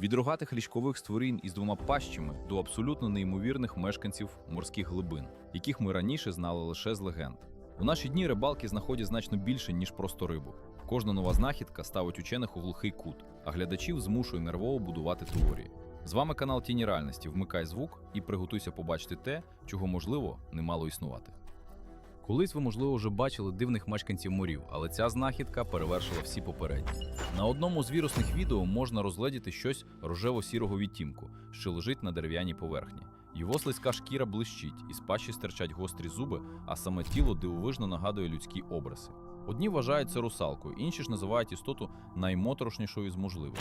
Від рогатих ліжкових створінь із двома пащами до абсолютно неймовірних мешканців морських глибин, яких ми раніше знали лише з легенд. У наші дні рибалки знаходять значно більше, ніж просто рибу. Кожна нова знахідка ставить учених у глухий кут, а глядачів змушує нервово будувати теорії. З вами канал Тіні реальності. Вмикай звук і приготуйся побачити те, чого можливо не мало існувати. Колись ви, можливо, вже бачили дивних мешканців морів, але ця знахідка перевершила всі попередні. На одному з вірусних відео можна розгледіти щось рожево-сірого відтінку, що лежить на дерев'яній поверхні. Його слизька шкіра блищить, із пащі стирчать гострі зуби, а саме тіло дивовижно нагадує людські обриси. Одні вважають це русалкою, інші ж називають істоту наймоторошнішою з можливих.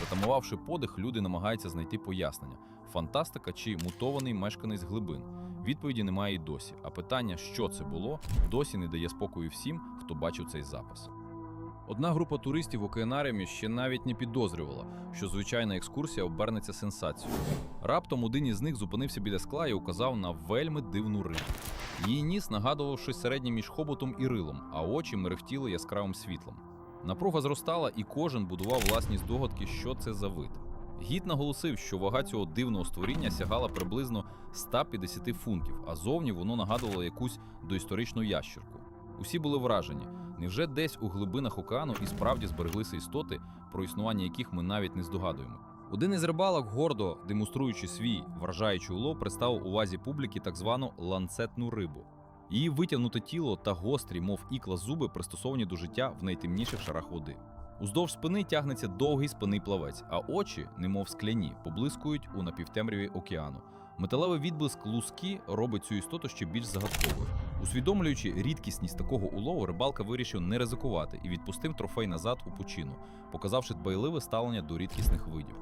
Затамувавши подих, люди намагаються знайти пояснення: фантастика чи мутований мешканець глибин. Відповіді немає й досі. А питання, що це було, досі не дає спокою всім, хто бачив цей запис. Одна група туристів в океанаріумі ще навіть не підозрювала, що звичайна екскурсія обернеться сенсацією. Раптом один із них зупинився біля скла і указав на вельми дивну рибу. Її ніс нагадував щось середнє між хоботом і рилом, а очі мерехтіли яскравим світлом. Напруга зростала, і кожен будував власні здогадки, що це за вид. Гід наголосив, що вага цього дивного створіння сягала приблизно 150 фунтів, а зовні воно нагадувало якусь доісторичну ящерку. Усі були вражені. Невже десь у глибинах океану і справді збереглися істоти, про існування яких ми навіть не здогадуємо? Один із рибалок, гордо демонструючи свій вражаючий улов, представив увазі публіки так звану ланцетну рибу. Її витягнуте тіло та гострі, мов ікла зуби, пристосовані до життя в найтемніших шарах води. Уздовж спини тягнеться довгий спинний плавець, а очі, немов скляні, поблискують у напівтемряві океану. Металевий відблиск луски робить цю істоту ще більш загадковою. Усвідомлюючи рідкісність такого улову, рибалка вирішив не ризикувати і відпустив трофей назад у пучину, показавши дбайливе ставлення до рідкісних видів.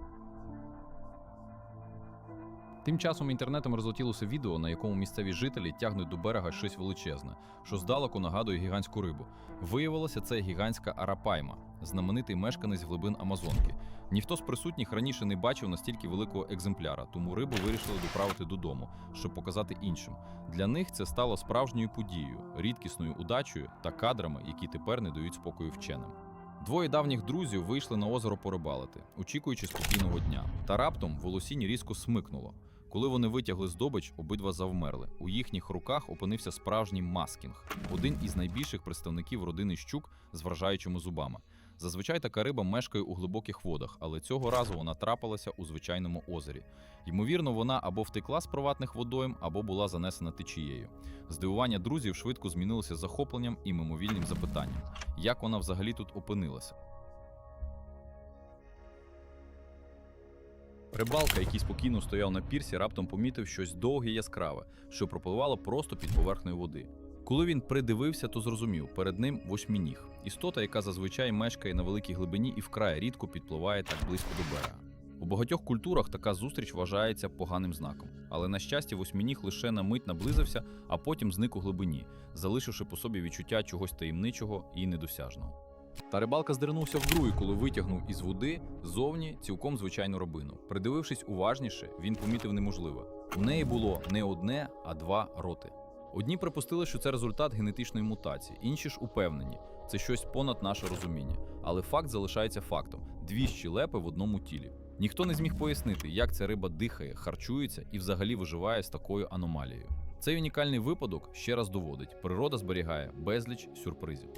Тим часом інтернетом розлетілося відео, на якому місцеві жителі тягнуть до берега щось величезне, що здалеку нагадує гігантську рибу. Виявилося, це гігантська арапайма, знаменитий мешканець глибин Амазонки. Ніхто з присутніх раніше не бачив настільки великого екземпляра, тому рибу вирішили доправити додому, щоб показати іншим. Для них це стало справжньою подією, рідкісною удачею та кадрами, які тепер не дають спокою вченим. Двоє давніх друзів вийшли на озеро порибалити, очікуючи спокійного дня. Та раптом волосінь різко смикнуло. Коли вони витягли здобич, обидва завмерли. У їхніх руках опинився справжній маскінг, один із найбільших представників родини щук з вражаючими зубами. Зазвичай така риба мешкає у глибоких водах, але цього разу вона трапилася у звичайному озері. Ймовірно, вона або втекла з приватних водойм, або була занесена течією. Здивування друзів швидко змінилося захопленням і мимовільним запитанням, як вона взагалі тут опинилася. Рибалка, який спокійно стояв на пірсі, раптом помітив щось довге яскраве, що пропливало просто під поверхнею води. Коли він придивився, то зрозумів, перед ним восьмініг – істота, яка зазвичай мешкає на великій глибині і вкрай рідко підпливає так близько до берега. У багатьох культурах така зустріч вважається поганим знаком, але на щастя, восьмініг лише на мить наблизився, а потім зник у глибині, залишивши по собі відчуття чогось таємничого і недосяжного. Та рибалка здернувся вдруге, коли витягнув із води зовні цілком звичайну робину. Придивившись уважніше, він помітив неможливе. У неї було не одне, а два роти. Одні припустили, що це результат генетичної мутації, інші ж упевнені, це щось понад наше розуміння. Але факт залишається фактом: дві щелепи в одному тілі. Ніхто не зміг пояснити, як ця риба дихає, харчується і взагалі виживає з такою аномалією. Цей унікальний випадок ще раз доводить: природа зберігає безліч сюрпризів.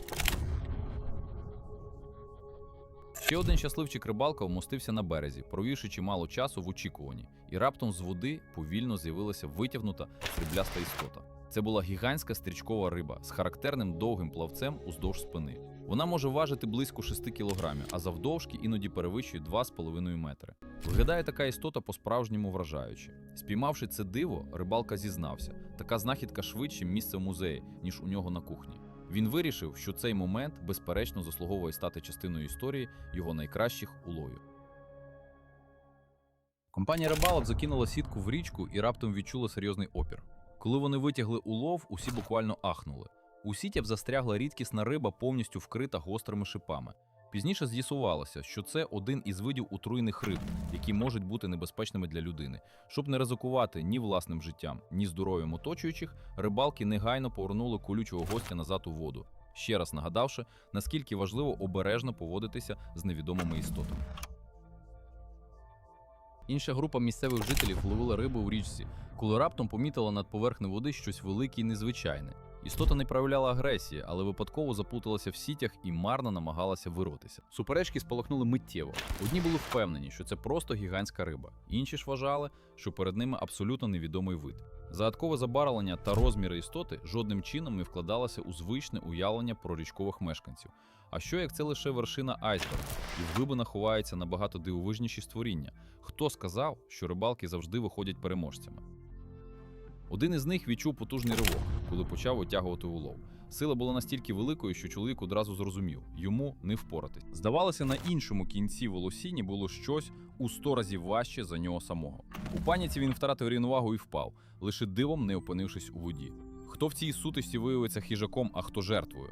Ще один щасливчик рибалка вмостився на березі, провівши чимало часу в очікуванні, і раптом з води повільно з'явилася витягнута срібляста істота. Це була гігантська стрічкова риба з характерним довгим плавцем уздовж спини. Вона може важити близько 6 кілограмів, а завдовжки іноді перевищує 2,5 метри. Виглядає така істота по-справжньому вражаюче. Спіймавши це диво, рибалка зізнався: така знахідка швидше місце в музеї, ніж у нього на кухні. Він вирішив, що цей момент безперечно заслуговує стати частиною історії його найкращих уловів. Компанія рибалок закинула сітку в річку і раптом відчула серйозний опір. Коли вони витягли улов, усі буквально ахнули. У сітях застрягла рідкісна риба, повністю вкрита гострими шипами. Пізніше з'ясувалося, що це один із видів отруєних риб, які можуть бути небезпечними для людини. Щоб не ризикувати ні власним життям, ні здоров'ям оточуючих, рибалки негайно повернули колючого гостя назад у воду, ще раз нагадавши, наскільки важливо обережно поводитися з невідомими істотами. Інша група місцевих жителів ловила рибу в річці, коли раптом помітила над поверхнею води щось велике і незвичайне. Істота не проявляла агресії, але випадково заплуталася в сітях і марно намагалася вирватися. Суперечки спалахнули миттєво. Одні були впевнені, що це просто гігантська риба, інші ж вважали, що перед ними абсолютно невідомий вид. Загадкове забарвлення та розміри істоти жодним чином не вкладалося у звичне уявлення про річкових мешканців. А що як це лише вершина айсберга, і в глибинах ховаються набагато дивовижніші створіння? Хто сказав, що рибалки завжди виходять переможцями? Один із них відчув потужний ривок, коли почав отягувати улов. Сила була настільки великою, що чоловік одразу зрозумів йому не впоратись. Здавалося, на іншому кінці волосіні було щось у сто разів важче за нього самого. У паніці він втратив рівновагу і впав, лише дивом не опинившись у воді. Хто в цій сутичці виявиться хижаком, а хто жертвою?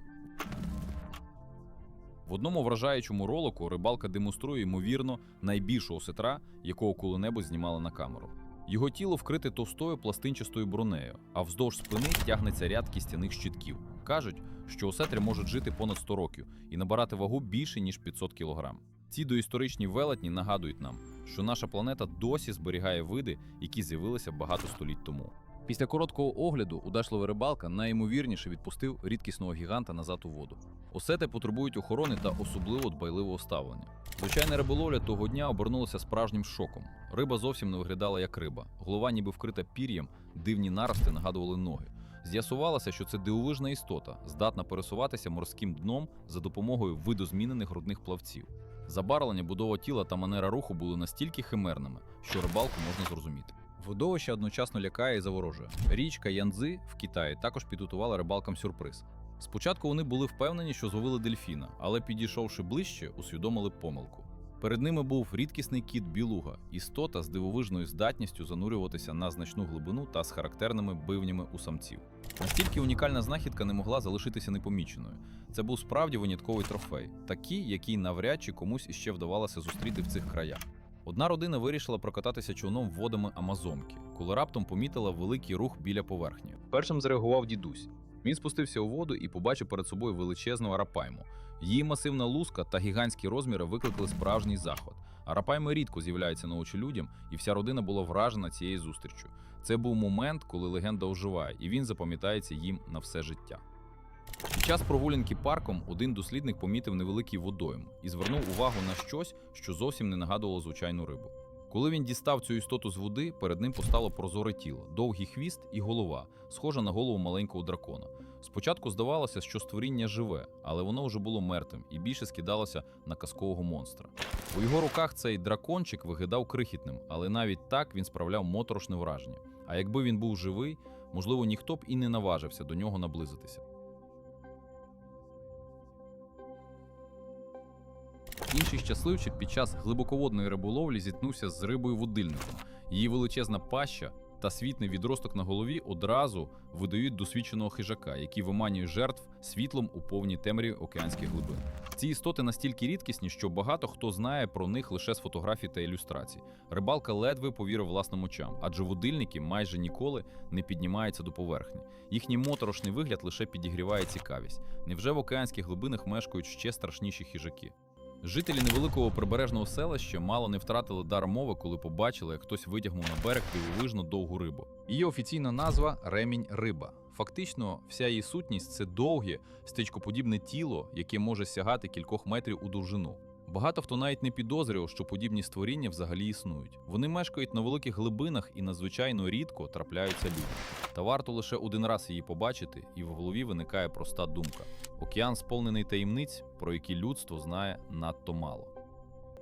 В одному вражаючому ролику рибалка демонструє ймовірно найбільшого сетра, якого коли-небудь знімали на камеру. Його тіло вкрите товстою пластинчастою бронею, а вздовж спини тягнеться ряд кістяних щитків. Кажуть, що осетри можуть жити понад 100 років і набирати вагу більше ніж 500 кг. Ці доісторичні велетні нагадують нам, що наша планета досі зберігає види, які з'явилися багато століть тому. Після короткого огляду удачливий рибалка найімовірніше відпустив рідкісного гіганта назад у воду. Осети потребують охорони та особливо дбайливого ставлення. Звичайна риболовля того дня обернулася справжнім шоком. Риба зовсім не виглядала як риба. Голова, ніби вкрита пір'ям, дивні нарости нагадували ноги. З'ясувалося, що це дивовижна істота, здатна пересуватися морським дном за допомогою видозмінених грудних плавців. Забарвлення, будова тіла та манера руху були настільки химерними, що рибалку можна зрозуміти. Видовище одночасно лякає і заворожує. Річка Янцзи в Китаї також підготувала рибалкам сюрприз. Спочатку вони були впевнені, що зловили дельфіна, але підійшовши ближче, усвідомили помилку. Перед ними був рідкісний кіт білуга, істота з дивовижною здатністю занурюватися на значну глибину та з характерними бивнями у самців. Настільки унікальна знахідка не могла залишитися непоміченою. Це був справді винятковий трофей, такий, який навряд чи комусь іще вдавалося зустріти в цих краях. Одна родина вирішила прокататися човном водами Амазонки, коли раптом помітила великий рух біля поверхні. Першим зреагував дідусь. Він спустився у воду і побачив перед собою величезну арапайму. Її масивна луска та гігантські розміри викликали справжній захват. Арапайми рідко з'являються на очі людям, і вся родина була вражена цією зустріччю. Це був момент, коли легенда оживає, і він запам'ятається їм на все життя. Під час прогулянки парком один дослідник помітив невеликий водойм і звернув увагу на щось, що зовсім не нагадувало звичайну рибу. Коли він дістав цю істоту з води, перед ним постало прозоре тіло, довгий хвіст і голова, схожа на голову маленького дракона. Спочатку здавалося, що створіння живе, але воно вже було мертвим і більше скидалося на казкового монстра. У його руках цей дракончик виглядав крихітним, але навіть так він справляв моторошне враження. А якби він був живий, можливо, ніхто б і не наважився до нього наблизитися. Інший щасливчик під час глибоководної риболовлі зіткнувся з рибою водильником. Її величезна паща та світний відросток на голові одразу видають досвідченого хижака, який виманює жертв світлом у повній темряві океанських глибин. Ці істоти настільки рідкісні, що багато хто знає про них лише з фотографій та ілюстрацій. Рибалка ледве повірив власним очам, адже водильники майже ніколи не піднімаються до поверхні. Їхній моторошний вигляд лише підігріває цікавість. Невже в океанських глибинах мешкають ще страшніші хижаки? Жителі невеликого прибережного селища мало не втратили дар мови, коли побачили, як хтось витягнув на берег дивовижно довгу рибу. Її офіційна назва ремінь риба. Фактично, вся її сутність це довге, стичкоподібне тіло, яке може сягати кількох метрів у довжину. Багато хто навіть не підозрював, що подібні створіння взагалі існують. Вони мешкають на великих глибинах і надзвичайно рідко трапляються людям. Та варто лише один раз її побачити, і в голові виникає проста думка: океан сповнений таємниць, про які людство знає надто мало.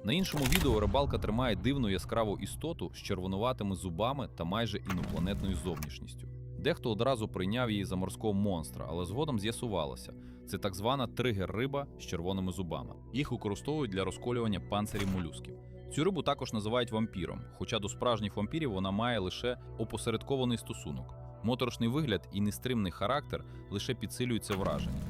На іншому відео рибалка тримає дивну яскраву істоту з червонуватими зубами та майже інопланетною зовнішністю. Дехто одразу прийняв її за морського монстра, але згодом з'ясувалося, це так звана тригер-риба з червоними зубами. Їх використовують для розколювання панцирів молюсків. Цю рибу також називають вампіром, хоча до справжніх вампірів вона має лише опосередкований стосунок. Моторошний вигляд і нестримний характер лише підсилюють це враження.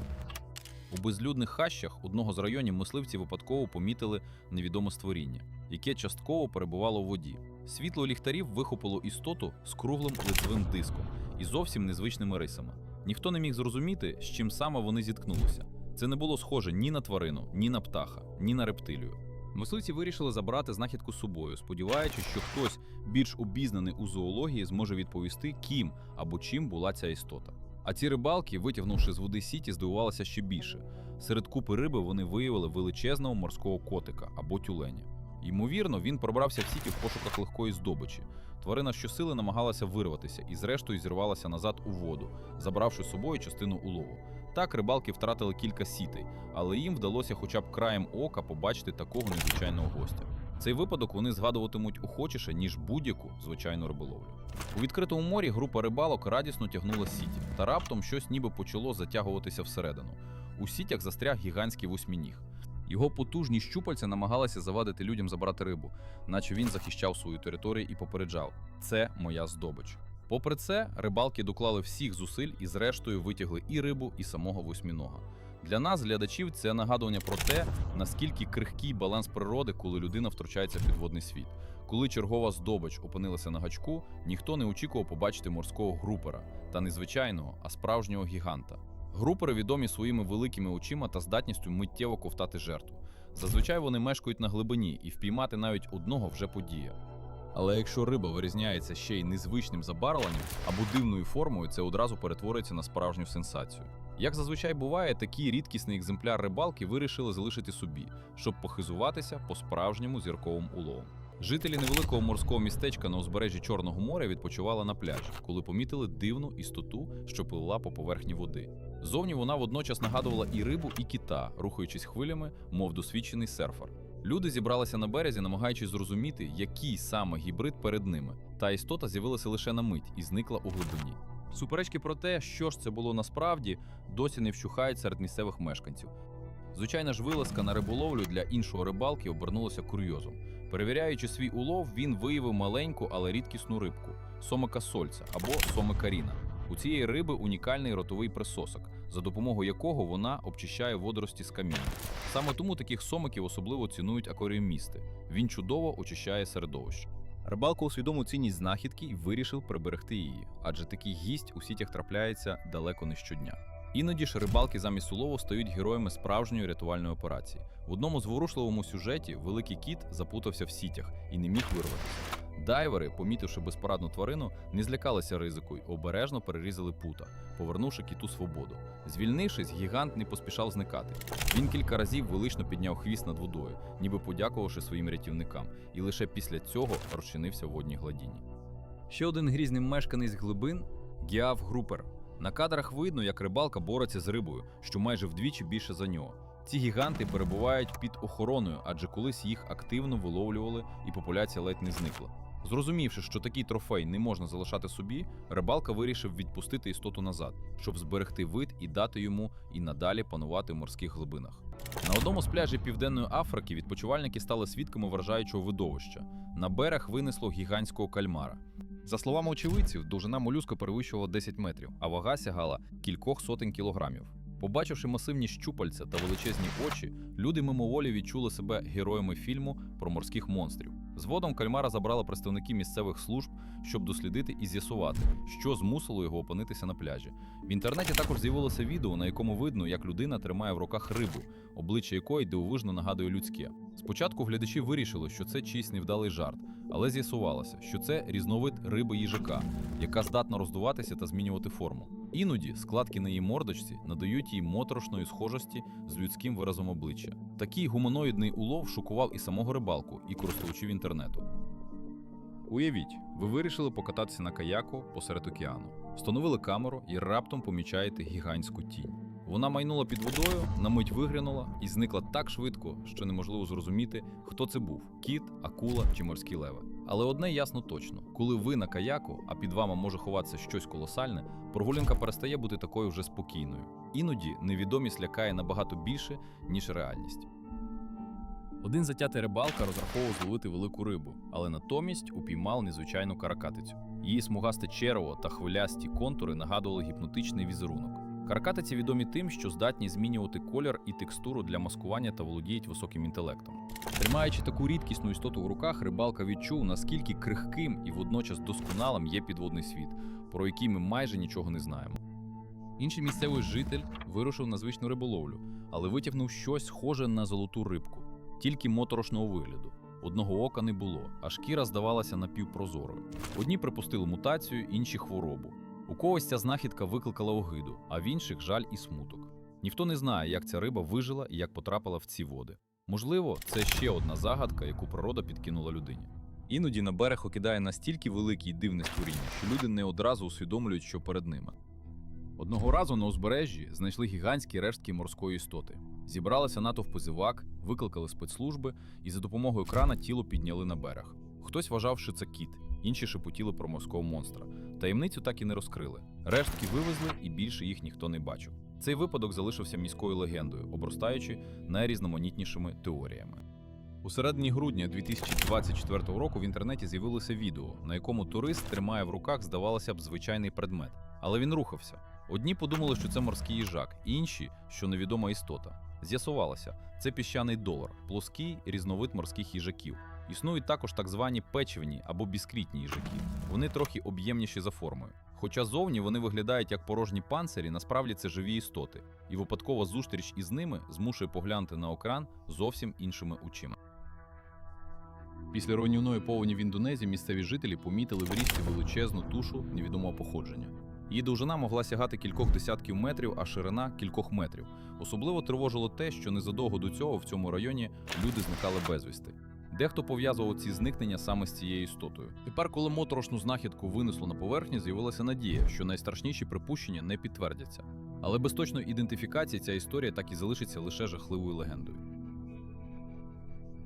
У безлюдних хащах одного з районів мисливці випадково помітили невідоме створіння, яке частково перебувало в воді. Світло ліхтарів вихопило істоту з круглим лицевим диском і зовсім незвичними рисами. Ніхто не міг зрозуміти, з чим саме вони зіткнулися. Це не було схоже ні на тварину, ні на птаха, ні на рептилію. Мисливці вирішили забрати знахідку з собою, сподіваючись, що хтось більш обізнаний у зоології зможе відповісти, ким або чим була ця істота. А ці рибалки, витягнувши з води сіті, здивувалися ще більше. Серед купи риби вони виявили величезного морського котика або тюленя. Ймовірно, він пробрався в сіті в пошуках легкої здобичі. Тварина щосили намагалася вирватися і, зрештою, зірвалася назад у воду, забравши з собою частину улову. Так рибалки втратили кілька сітей, але їм вдалося хоча б краєм ока побачити такого незвичайного гостя. Цей випадок вони згадуватимуть охочіше, ніж будь-яку звичайну риболовлю. У відкритому морі група рибалок радісно тягнула сіті, та раптом щось ніби почало затягуватися всередину. У сітях застряг гігантський восьмініг. Його потужні щупальця намагалися завадити людям забрати рибу, наче він захищав свою територію і попереджав: це моя здобич. Попри це, рибалки доклали всіх зусиль і зрештою витягли і рибу, і самого восьмінога. Для нас, глядачів, це нагадування про те, наскільки крихкий баланс природи, коли людина втручається в підводний світ. Коли чергова здобич опинилася на гачку, ніхто не очікував побачити морського групера, та не звичайного, а справжнього гіганта. Групери відомі своїми великими очима та здатністю миттєво ковтати жертву. Зазвичай вони мешкають на глибині, і впіймати навіть одного вже подія. Але якщо риба вирізняється ще й незвичним забарвленням або дивною формою, це одразу перетворюється на справжню сенсацію. Як зазвичай буває, такий рідкісний екземпляр рибалки вирішили залишити собі, щоб похизуватися по справжньому зірковим уловом. Жителі невеликого морського містечка на узбережжі Чорного моря відпочивали на пляжі, коли помітили дивну істоту, що пливла по поверхні води. Зовні вона водночас нагадувала і рибу, і кита, рухаючись хвилями, мов досвідчений серфер. Люди зібралися на березі, намагаючись зрозуміти, який саме гібрид перед ними. Та істота з'явилася лише на мить і зникла у глибині. Суперечки про те, що ж це було насправді, досі не вщухають серед місцевих мешканців. Звичайна ж вилазка на риболовлю для іншого рибалки обернулася курйозом. Перевіряючи свій улов, він виявив маленьку, але рідкісну рибку сомика сольця або сомика ріна. У цієї риби унікальний ротовий присосок, за допомогою якого вона обчищає водорості з каміння. Саме тому таких сомиків особливо цінують акваріумісти. Він чудово очищає середовище. Рибалка усвідомив цінність знахідки і вирішив приберегти її, адже такий гість у сітях трапляється далеко не щодня. Іноді ж рибалки замість улову стають героями справжньої рятувальної операції. В одному зворушливому сюжеті великий кіт запутався в сітях і не міг вирватися. Дайвери, помітивши безпорадну тварину, не злякалися ризику й обережно перерізали пута, повернувши кіту свободу. Звільнившись, гігант не поспішав зникати. Він кілька разів велично підняв хвіст над водою, ніби подякувавши своїм рятівникам, і лише після цього розчинився в водній гладіні. Ще один грізний мешканець глибин Гіав Групер. На кадрах видно, як рибалка бореться з рибою, що майже вдвічі більше за нього. Ці гіганти перебувають під охороною, адже колись їх активно виловлювали і популяція ледь не зникла. Зрозумівши, що такий трофей не можна залишати собі, рибалка вирішив відпустити істоту назад, щоб зберегти вид і дати йому і надалі панувати в морських глибинах. На одному з пляжів Південної Африки відпочивальники стали свідками вражаючого видовища. На берег винесло гігантського кальмара. За словами очевидців, довжина молюска перевищувала 10 метрів, а вага сягала кількох сотень кілограмів. Побачивши масивні щупальця та величезні очі, люди мимоволі відчули себе героями фільму про морських монстрів. Згодом кальмара забрали представники місцевих служб, щоб дослідити і з'ясувати, що змусило його опинитися на пляжі. В інтернеті також з'явилося відео, на якому видно, як людина тримає в руках рибу, обличчя якої дивовижно нагадує людське. Спочатку глядачі вирішили, що це чийсь невдалий жарт, але з'ясувалося, що це різновид риби їжака, яка здатна роздуватися та змінювати форму. Іноді складки на її мордочці надають їй моторошної схожості з людським виразом обличчя. Такий гуманоїдний улов шокував і самого рибалку, і користувачів інтернету. Уявіть, ви вирішили покататися на каяку посеред океану, встановили камеру і раптом помічаєте гігантську тінь. Вона майнула під водою, на мить вигрянула і зникла так швидко, що неможливо зрозуміти, хто це був кіт, акула чи морські леви. Але одне ясно точно: коли ви на каяку, а під вами може ховатися щось колосальне, прогулянка перестає бути такою вже спокійною. Іноді невідомість лякає набагато більше, ніж реальність. Один затятий рибалка розраховував зловити велику рибу, але натомість упіймав незвичайну каракатицю. Її смугасте черево та хвилясті контури нагадували гіпнотичний візерунок. Каракатиці відомі тим, що здатні змінювати колір і текстуру для маскування та володіють високим інтелектом. Тримаючи таку рідкісну істоту в руках, рибалка відчув, наскільки крихким і водночас досконалим є підводний світ, про який ми майже нічого не знаємо. Інший місцевий житель вирушив на звичну риболовлю, але витягнув щось схоже на золоту рибку. тільки моторошного вигляду. Одного ока не було, а шкіра здавалася напівпрозорою. Одні припустили мутацію, інші хворобу. У когось ця знахідка викликала огиду, а в інших жаль і смуток. Ніхто не знає, як ця риба вижила і як потрапила в ці води. Можливо, це ще одна загадка, яку природа підкинула людині. Іноді на берег окидає настільки велике і дивне створіння, що люди не одразу усвідомлюють, що перед ними. Одного разу на узбережжі знайшли гігантські рештки морської істоти. Зібралися натовпи зивак, викликали спецслужби і за допомогою крана тіло підняли на берег. Хтось вважав, що це кіт, інші шепотіли про морського монстра. Таємницю так і не розкрили. Рештки вивезли, і більше їх ніхто не бачив. Цей випадок залишився міською легендою, обростаючи найрізноманітнішими теоріями. У середині грудня 2024 року в інтернеті з'явилося відео, на якому турист тримає в руках, здавалося б, звичайний предмет. Але він рухався. Одні подумали, що це морський їжак, інші, що невідома істота. З'ясувалося, це піщаний долар, плоский різновид морських їжаків. Існують також так звані печивні або біскрітні їжаки. Вони трохи об'ємніші за формою. Хоча зовні вони виглядають як порожні панцирі, насправді це живі істоти, і випадкова зустріч із ними змушує поглянути на екран зовсім іншими очима. Після руйнівної повені в Індонезії місцеві жителі помітили в річці величезну тушу невідомого походження. Її довжина могла сягати кількох десятків метрів, а ширина кількох метрів. Особливо тривожило те, що незадовго до цього в цьому районі люди зникали безвісти. Дехто пов'язував ці зникнення саме з цією істотою. Тепер, коли моторошну знахідку винесло на поверхню, з'явилася надія, що найстрашніші припущення не підтвердяться. Але без точної ідентифікації ця історія так і залишиться лише жахливою легендою.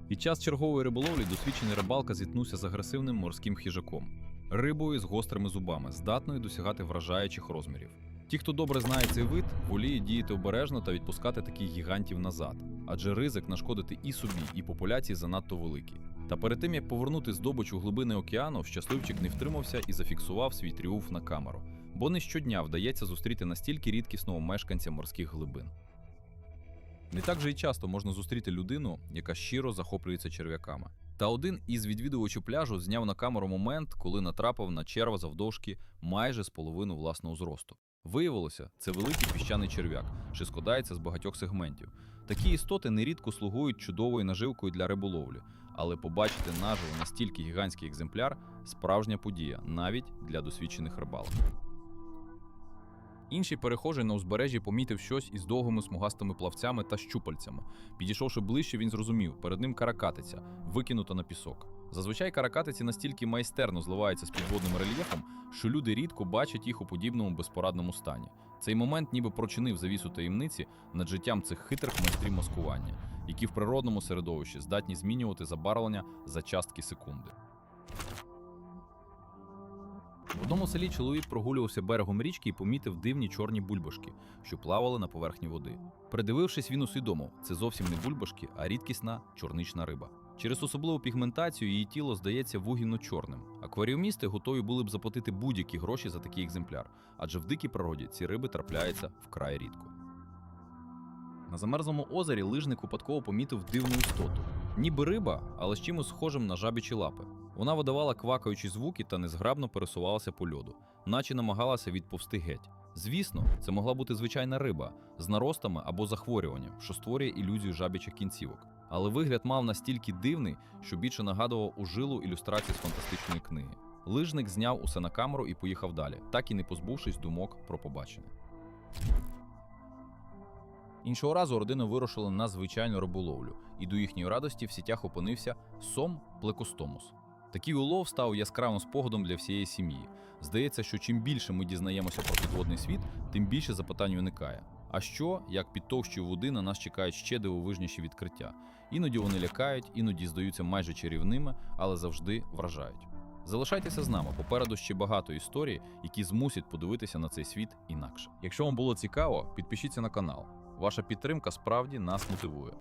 Під час чергової риболовлі досвідчений рибалка зіткнувся з агресивним морським хижаком рибою з гострими зубами, здатною досягати вражаючих розмірів. Ті, хто добре знає цей вид, воліють діяти обережно та відпускати таких гігантів назад, адже ризик нашкодити і собі, і популяції занадто великий. Та перед тим як повернути здобич у глибини океану, щасливчик не втримався і зафіксував свій тріумф на камеру, бо не щодня вдається зустріти настільки рідкісного мешканця морських глибин. Не так же й часто можна зустріти людину, яка щиро захоплюється черв'яками. Та один із відвідувачів пляжу зняв на камеру момент, коли натрапив на черва завдовжки майже з половину власного зросту. Виявилося, це великий піщаний черв'як, що складається з багатьох сегментів. Такі істоти нерідко слугують чудовою наживкою для риболовлі, але побачити наживо настільки гігантський екземпляр справжня подія, навіть для досвідчених рибалок. Інший перехожий на узбережжі помітив щось із довгими смугастими плавцями та щупальцями. Підійшовши ближче, він зрозумів, перед ним каракатиця, викинута на пісок. Зазвичай каракатиці настільки майстерно зливаються з підводним рельєфом, що люди рідко бачать їх у подібному безпорадному стані. Цей момент ніби прочинив завісу таємниці над життям цих хитрих майстрів маскування, які в природному середовищі здатні змінювати забарвлення за частки секунди. В одному селі чоловік прогулювався берегом річки і помітив дивні чорні бульбашки, що плавали на поверхні води. Придивившись, він усвідомив, це зовсім не бульбашки, а рідкісна чорнична риба. Через особливу пігментацію її тіло здається вугільно-чорним. Акваріумісти готові були б заплатити будь-які гроші за такий екземпляр, адже в дикій природі ці риби трапляються вкрай рідко. На замерзлому озері лижник випадково помітив дивну істоту. Ніби риба, але з чимось схожим на жабічі лапи. Вона видавала квакаючі звуки та незграбно пересувалася по льоду, наче намагалася відповсти геть. Звісно, це могла бути звичайна риба з наростами або захворюванням, що створює ілюзію жабічих кінцівок. Але вигляд мав настільки дивний, що більше нагадував ужилу ілюстрацію з фантастичної книги. Лижник зняв усе на камеру і поїхав далі, так і не позбувшись думок про побачене. Іншого разу родина вирушила на звичайну риболовлю, і до їхньої радості в сітях опинився сом плекостомус. Такий улов став яскравим спогадом для всієї сім'ї. Здається, що чим більше ми дізнаємося про підводний світ, тим більше запитань виникає. А що, як під товщою води на нас чекають ще дивовижніші відкриття? Іноді вони лякають, іноді здаються майже чарівними, але завжди вражають. Залишайтеся з нами. Попереду ще багато історій, які змусять подивитися на цей світ інакше. Якщо вам було цікаво, підпишіться на канал. Ваша підтримка справді нас мотивує.